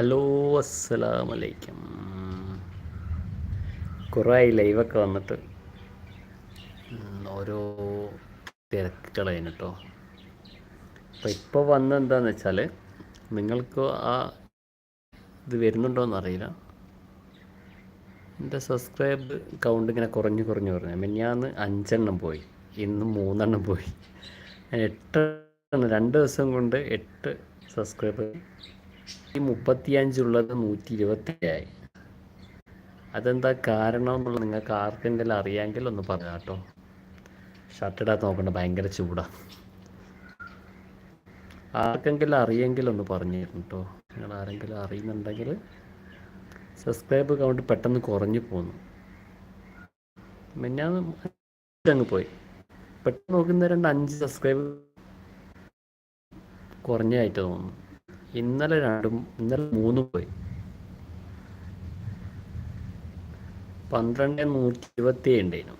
Hello അസ്സലാമലൈക്കും. കുറേയായി ലൈവൊക്കെ വന്നിട്ട്. ഓരോ തിരക്കുകളായിരുന്നു കേട്ടോ അപ്പോൾ ഇപ്പോൾ എന്താന്ന് വെച്ചാൽ നിങ്ങൾക്ക് ആ ഇത് വരുന്നുണ്ടോയെന്ന് അറിയില്ല. എന്റെ സബ്സ്ക്രൈബ് കൗണ്ട് ഇങ്ങനെ കുറഞ്ഞു കുറഞ്ഞു കുറഞ്ഞു. മിനിഞ്ഞാന്ന് അഞ്ചെണ്ണം പോയി. ഇന്ന് മൂന്നെണ്ണം പോയി. ഞാൻ എട്ട് രണ്ട് ദിവസം കൊണ്ട് എട്ട് സബ്സ്ക്രൈബ് ഈ മുപ്പത്തിയഞ്ചുള്ളത് നൂറ്റി ഇരുപത്തി ആയി അതെന്താ കാരണം എന്നുള്ളത് നിങ്ങൾക്ക് ആർക്കെങ്കിലും അറിയാമെങ്കിൽ ഒന്ന് പറയാം കേട്ടോ. ഷർട്ട് ഇടാൻ നോക്കണ്ട ഭയങ്കര ചൂടാണ് ആർക്കെങ്കിലും അറിയെങ്കിൽ ഒന്ന് പറഞ്ഞു കേട്ടോ. നിങ്ങൾ ആരെങ്കിലും അറിയുന്നുണ്ടെങ്കിൽ സബ്സ്ക്രൈബ് കൗണ്ട് പെട്ടെന്ന് കുറഞ്ഞു പോന്നു. ഞാൻ അങ്ങ് പോയി. പെട്ടെന്ന് നോക്കുന്ന രണ്ട് അഞ്ച് സബ്സ്ക്രൈബ് കുറഞ്ഞായിട്ട് തോന്നുന്നു. ഇന്നലെ രണ്ടും ഇന്നലെ മൂന്നും പോയി. പന്ത്രണ്ട് നൂറ്റി ഇരുപത്തി ഉണ്ടായിരുന്നു.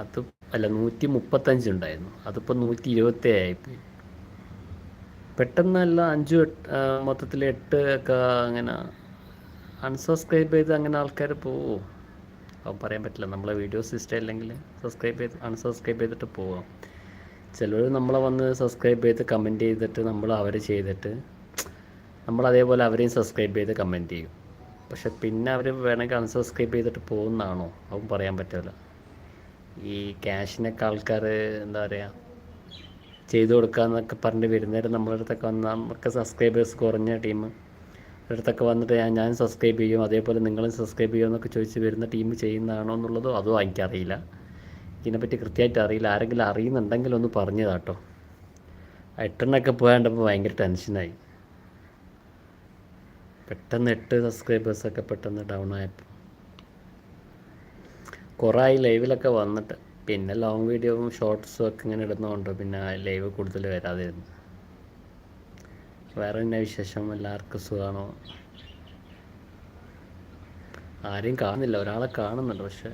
അത് അല്ല നൂറ്റി മുപ്പത്തഞ്ച് ഉണ്ടായിരുന്നു. അതിപ്പോൾ നൂറ്റി ഇരുപത്തി ആയിപ്പോയി. പെട്ടെന്നല്ല അഞ്ചു മൊത്തത്തിൽ എട്ട് ഒക്കെ അങ്ങനെ അൺസബ്സ്ക്രൈബ് ചെയ്ത് അങ്ങനെ ആൾക്കാർ പോവോ? അപ്പം പറയാൻ പറ്റില്ല. നമ്മളെ വീഡിയോസ് ഇഷ്ടമില്ലെങ്കിൽ സബ്സ്ക്രൈബ് ചെയ്ത് അൺസബ്സ്ക്രൈബ് ചെയ്തിട്ട് പോവാം. ചിലർ നമ്മളെ വന്ന് സബ്സ്ക്രൈബ് ചെയ്ത് കമന്റ് ചെയ്തിട്ട് നമ്മൾ അവർ ചെയ്തിട്ട് നമ്മൾ അതേപോലെ അവരെയും സബ്സ്ക്രൈബ് ചെയ്ത് കമന്റ് ചെയ്യും. പക്ഷെ പിന്നെ അവർ വേണമെങ്കിൽ അൺസബ്സ്ക്രൈബ് ചെയ്തിട്ട് പോകുന്നതാണോ? അതും പറയാൻ പറ്റില്ല ഈ ക്യാഷിനൊക്കെ ആൾക്കാർ എന്താ പറയുക ചെയ്തു കൊടുക്കാന്നൊക്കെ പറഞ്ഞിട്ട് വരുന്നേരം നമ്മളെ അടുത്തൊക്കെ വന്ന് നമുക്ക് സബ്സ്ക്രൈബേഴ്സ് കുറഞ്ഞ ടീം അടുത്തൊക്കെ വന്നിട്ട് ഞാൻ ഞാൻ സബ്സ്ക്രൈബ് ചെയ്യും. അതേപോലെ നിങ്ങളും സബ്സ്ക്രൈബ് ചെയ്യുമെന്നൊക്കെ ചോദിച്ച് വരുന്ന ടീം ചെയ്യുന്നതാണോ എന്നുള്ളതോ അതോ എനിക്കറിയില്ല. ഇതിനെപ്പറ്റി കൃത്യമായിട്ട് അറിയില്ല. ആരെങ്കിലും അറിയുന്നുണ്ടെങ്കിൽ ഒന്ന് പറഞ്ഞതാട്ടോ. എട്ടെണ്ണൊക്കെ പോയാണ്ടപ്പോൾ ഭയങ്കര ടെൻഷനായി. പെട്ടെന്ന് എട്ട് സബ്സ്ക്രൈബേഴ്സൊക്കെ പെട്ടെന്ന് ഡൗൺ ആയപ്പോൾ കുറേ ലൈവിലൊക്കെ വന്നിട്ട്. പിന്നെ ലോങ് വീഡിയോയും ഷോർട്സും ഒക്കെ ഇങ്ങനെ ഇടുന്നതുകൊണ്ട് പിന്നെ ലൈവ് കൂടുതൽ വരാതിരുന്നു. വേറെ തന്നെ വിശേഷം? എല്ലാവർക്കും സുഖമാണോ ആരെയും കാണുന്നില്ല. ഒരാളെ കാണുന്നുണ്ട് പക്ഷെ.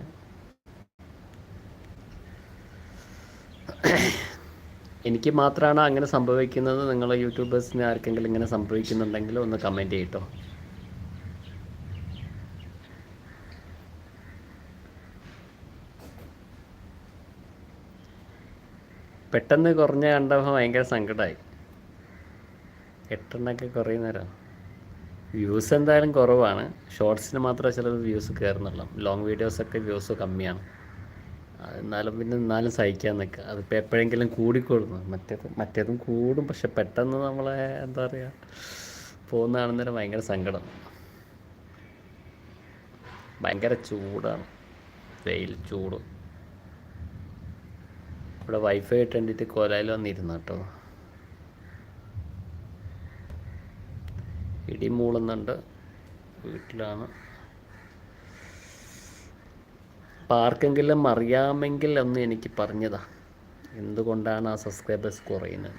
എനിക്ക് മാത്രമാണ് അങ്ങനെ സംഭവിക്കുന്നത്? നിങ്ങൾ യൂട്യൂബേഴ്സിന് ആർക്കെങ്കിലും ഇങ്ങനെ സംഭവിക്കുന്നുണ്ടെങ്കിൽ ഒന്ന് കമന്റ് ചെയ്യട്ടോ. പെട്ടെന്ന് കുറഞ്ഞ കണ്ടപ്പോൾ ഭയങ്കര സങ്കടമായി എട്ടെണ്ണൊക്കെ കുറയുന്നേരം വ്യൂസ് എന്തായാലും കുറവാണ്. ഷോർട്സിന് മാത്രമേ ചിലത് വ്യൂസ് കയറുന്നുള്ളൂ ലോങ് വീഡിയോസൊക്കെ വ്യൂസ് കമ്മിയാണ്. എന്നാലും പിന്നെ എന്നാലും സഹിക്കാൻ നിൽക്കുക അതിപ്പോൾ എപ്പോഴെങ്കിലും കൂടിക്കൊള്ളുന്നു മറ്റേത് മറ്റേതും കൂടും. പക്ഷെ പെട്ടെന്ന് നമ്മളെ എന്താ പറയുക പോകുന്ന കാണുന്നേരം ഭയങ്കര സങ്കടം. ഭയങ്കര ചൂടാണ്. വെയിൽ ചൂട്. ഇവിടെ വൈഫൈ ഇട്ടേണ്ടിട്ട് കോലായിൽ വന്നിരുന്നു കേട്ടോ. ഇടി മൂളുന്നുണ്ട്. വീട്ടിലാണ്. അപ്പം ആർക്കെങ്കിലും അറിയാമെങ്കിൽ ഒന്ന് എനിക്ക് പറഞ്ഞതാ. എന്തുകൊണ്ടാണ് ആ സബ്സ്ക്രൈബേഴ്സ് കുറയുന്നത്?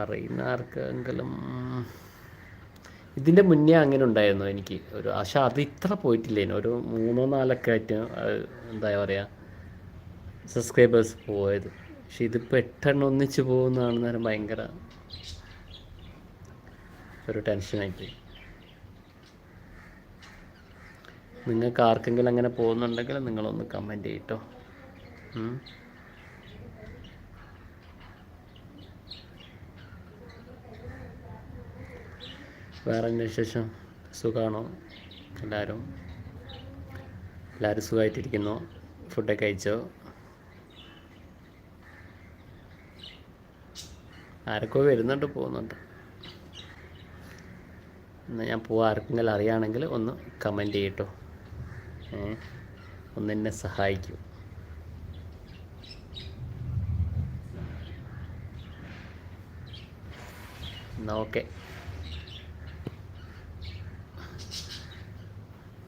അറിയുന്ന ആർക്കെങ്കിലും ഇതിന്റെ മുന്നേ അങ്ങനെ ഉണ്ടായിരുന്നു എനിക്ക് ഒരു പക്ഷെ അത് ഇത്ര പോയിട്ടില്ലേനു? ഒരു മൂന്നോ നാലൊക്കെ ആയിട്ട് എന്താ പറയുക സബ്സ്ക്രൈബേഴ്സ് പോയത്. പക്ഷെ ഇത് പെട്ടെന്ന് ഒന്നിച്ച് പോകുന്നതാണ് നേരം ഭയങ്കര ഒരു ടെൻഷനായിപ്പോയി. നിങ്ങൾക്ക് ആർക്കെങ്കിലും അങ്ങനെ പോകുന്നുണ്ടെങ്കിൽ നിങ്ങളൊന്ന് കമന്റ് ചെയ്യട്ടോ. വേറെ എന്നാ വിശേഷം? സുഖമാണോ എല്ലാവരും? എല്ലാവരും സുഖമായിട്ടിരിക്കുന്നു? ഫുഡൊക്കെ കഴിച്ചോ? ആരൊക്കെ വരുന്നുണ്ട് പോകുന്നുണ്ട്. എന്നാൽ ഞാൻ പോവാ. ആർക്കെങ്കിലും അറിയാണെങ്കിൽ ഒന്ന് കമന്റ് ചെയ്യട്ടോ. ഒന്ന് എന്നെ സഹായിക്കും. എന്നാൽ ഓക്കെ.